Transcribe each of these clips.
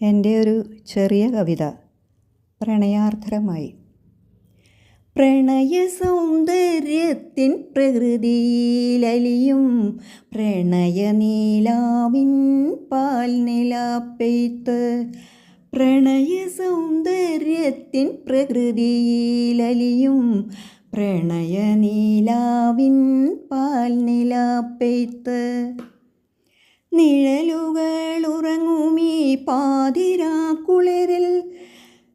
എന്റെ ഒരു ചെറിയ കവിത. പ്രണയാർദ്ധരമായി. പ്രണയ സൗന്ദര്യത്തിൻ പ്രകൃതിയിലലിയും പ്രണയനീലാവിൻ പാൽ നിലാപ്പെയ്ത്ത് പ്രണയ സൗന്ദര്യത്തിൻ പ്രകൃതിയിലലിയും പ്രണയനീലാവിൻ പാൽ നിലാപ്പെയ്ത്ത് നിഴലുകൾ ഉറങ്ങുമീ പാതിരാക്കുളിരിൽ.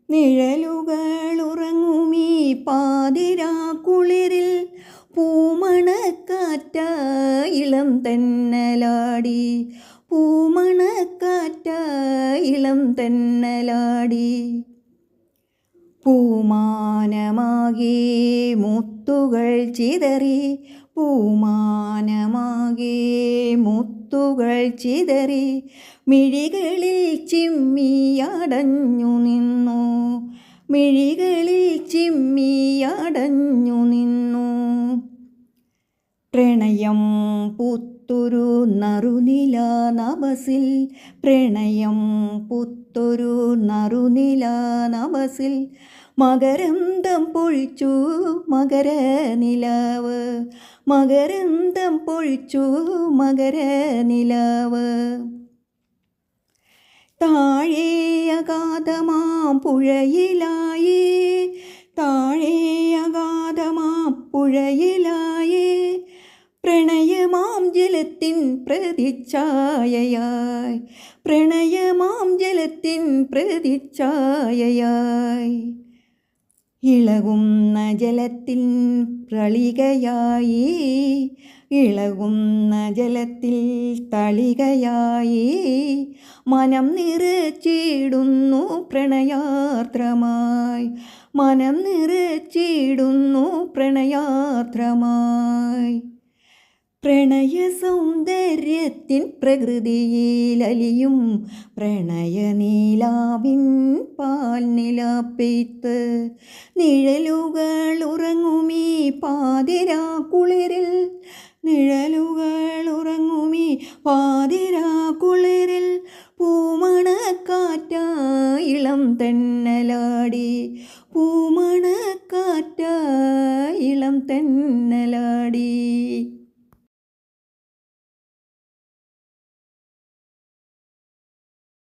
നിഴലുകൾ ഉറങ്ങുമീ പാതിരാക്കുളിരിൽ. പൂമണക്കാറ്റ ഇളം തെന്നലാടി. പൂമണക്കാറ്റ ഇളം തെന്നലാടി. പൂമാനമാകെ മുത്തുകൾ ചിതറി. പൂമാനമാകെ മുത്തുകൾ ചിതറി മിഴികളിൽ ചിമ്മിയടഞ്ഞു നിന്നു. മിഴികളിൽ ചിമ്മിയടഞ്ഞു നിന്നു. പ്രണയം പുത്തൊരു നറുനില നവസിൽ. പ്രണയം പുത്തൊരു നറുനില നവസിൽ. മകരന്തം പൊഴിച്ചു മകര നിലാവ് മകരന്തം പൊഴിച്ചു മകര നിലാവ്. താഴെ അഗാധമാം പുഴയിലായേ താഴെ അഗാധമാം പുഴയിലായേ പ്രണയമാം ജലത്തിൻ പ്രതിച്ഛായയായി പ്രണയമാം ജലത്തിൻ പ്രതിച്ഛായയായി. ഇളകുന്ന ജലത്തിൻ പ്രളികയായി ഇളകുന്ന ജലത്തിൽ തളികയായി. മനം നിറച്ചിടുന്നു പ്രണയാർദ്രമായി. മനം നിറച്ചിടുന്നു പ്രണയാർദ്രമായി. പ്രണയ സൗന്ദര്യത്തിൻ പ്രകൃതിയിലലിയും പ്രണയനീലാവിൻ പാൽ നിലപ്പെയ്ത്ത് നിഴലുകൾ ഉറങ്ങുമീ പാതിരാ കുളിരിൽ നിഴലുകൾ ഉറങ്ങുമീ പാതിരാ കുളിരിൽ പൂമണക്കാറ്റ ഇളം തെന്നലാടി തെന്ന